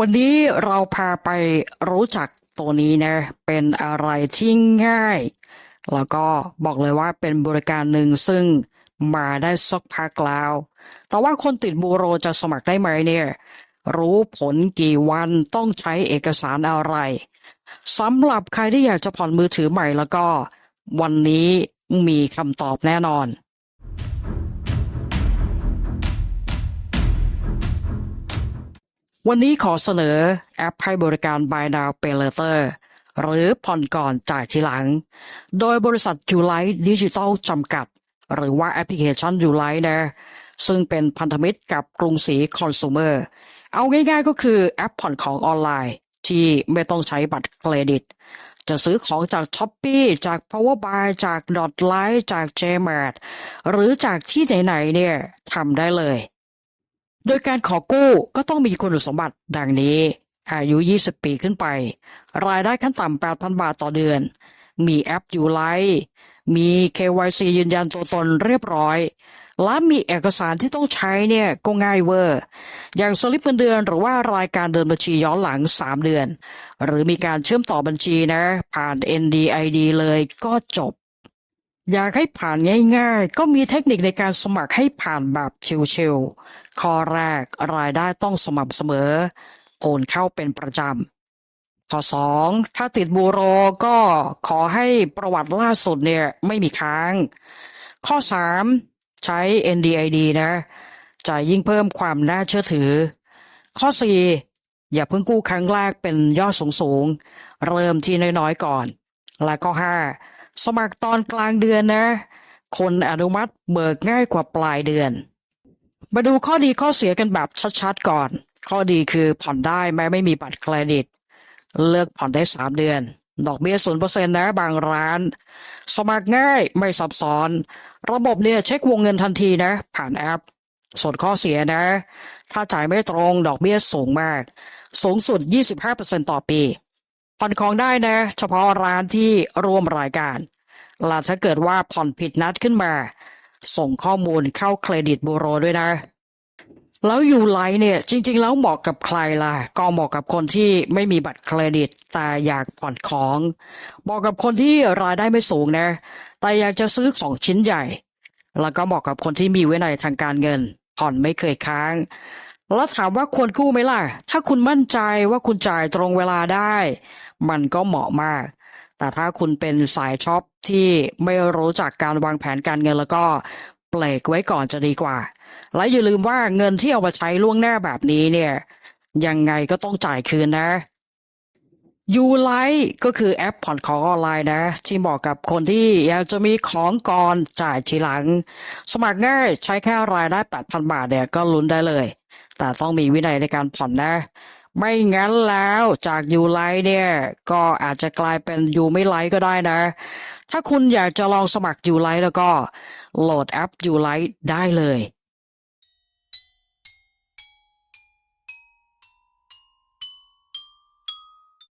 วันนี้เราพาไปรู้จักตัวนี้นะเป็นอะไรที่ง่าย แล้วก็บอกเลยว่าเป็นบริการหนึ่งซึ่งมาได้สักพักแล้ว แต่ว่าคนติดบูโรจะสมัครได้ไหมเนี่ยรู้ผลกี่วันต้องใช้เอกสารอะไรสำหรับใครที่อยากจะผ่อนมือถือใหม่แล้วก็ วันนี้มีคำตอบแน่นอน วันนี้ขอเสนอแอปให้บริการ Buy Now Pay Later หรือผ่อนก่อนจ่ายทีหลัง โดยบริษัทจูไลท์ดิจิทัลจำกัด หรือว่าแอปพลิเคชันจูไลท์นะซึ่งเป็นพันธมิตรกับกรุงศรีคอน sumer เอาง่ายๆก็คือแอปผ่อนของออนไลน์ ที่ไม่ต้องใช้บัตรเครดิต จะซื้อของจากช้อปปีจาก Powerbuy จาก Dot l i จาก JMart หรือจากที่ไหนๆเนี่ยทำได้เลย โดยการขอกู้ก็ต้องมีคุณสมบัติดังนี้ อายุ 20 ปีขึ้นไป รายได้ขั้นต่ำ 8,000 บาทต่อเดือน มีแอปอยู่ไลมี KYC ยืนยันตัวตนเรียบร้อย และมีเอกสารที่ต้องใช้เนี่ยก็ง่ายเวอร์ อย่างสลิปเงินเดือนหรือว่ารายการเดินบัญชีย้อนหลัง 3 เดือน หรือมีการเชื่อมต่อบัญชีนะ ผ่าน NDID เลยก็จบ อยากให้ผ่านง่ายๆ ก็มีเทคนิคในการสมัครให้ผ่านแบบชิวๆ ข้อแรกรายได้ต้องสม่ำเสมอ โอนเข้าเป็นประจำ ข้อสองถ้าติดบูโรก็ขอให้ประวัติล่าสุดเนี่ยไม่มีค้าง ข้อสามใช้ NDID นะ จะยิ่งเพิ่มความน่าเชื่อถือ ข้อสี่อย่าเพิ่งกู้ครั้งแรกเป็นยอดสูงๆ เริ่มที่น้อยๆก่อน และข้อห้า สมัครตอนกลางเดือนนะ คนอนุมัติเบิกง่ายกว่าปลายเดือน มาดูข้อดีข้อเสียกันแบบชัดๆก่อน ข้อดีคือผ่อนได้แม้ไม่มีบัตรเครดิต เลือกผ่อนได้สามเดือน ดอกเบี้ยศูนย์เปอร์เซ็นต์นะบางร้าน สมัครง่ายไม่ซับซ้อน ระบบเนี่ยเช็ควงเงินทันทีนะ ผ่านแอป ส่วนข้อเสียนะ ถ้าจ่ายไม่ตรงดอกเบี้ยสูงมาก สูงสุด 25%ต่อปี ผ่อนของได้นะ เฉพาะร้านที่ร่วมรายการและถ้าเกิดว่าผ่อนผิดนัดขึ้นมา ส่งข้อมูลเข้าเครดิตบูโรด้วยนะ แล้วยูไลเนี่ยจริง ๆ แล้วเหมาะกับใครล่ะ ก็เหมาะกับคนที่ไม่มีบัตรเครดิตแต่อยากผ่อนของเหมาะกับคนที่รายได้ไม่สูงนะ แต่อยากจะซื้อของชิ้นใหญ่ แล้วก็เหมาะกับคนที่มีวินัยทางการเงิน ผ่อนไม่เคยค้าง แล้วถามว่าควรกู้ไหมล่ะ ถ้าคุณมั่นใจว่าคุณจ่ายตรงเวลาได้ มันก็เหมาะมาก แต่ถ้าคุณเป็นสายช็อปที่ไม่รู้จักการวางแผนการเงินแล้วก็เบรกไว้ก่อนจะดีกว่า และอย่าลืมว่าเงินที่เอามาใช้ล่วงหน้าแบบนี้เนี่ย ยังไงก็ต้องจ่ายคืนนะยูไลก็คือแอปผ่อนของออนไลน์นะ ที่เหมาะกับคนที่อยากจะมีของก่อนจ่ายทีหลัง สมัครง่ายใช้แค่รายได้ 8,000 บาทเนี่ยก็ลุ้นได้เลย แต่ต้องมีวินัยในการผ่อนนะ ไม่งั้นแล้วจากยูไลเนี่ย ก็อาจจะกลายเป็นยูไม่ไลก็ได้นะ ถ้าคุณอยากจะลองสมัครยูไลแล้วก็โหลดแอปยูไลได้เลย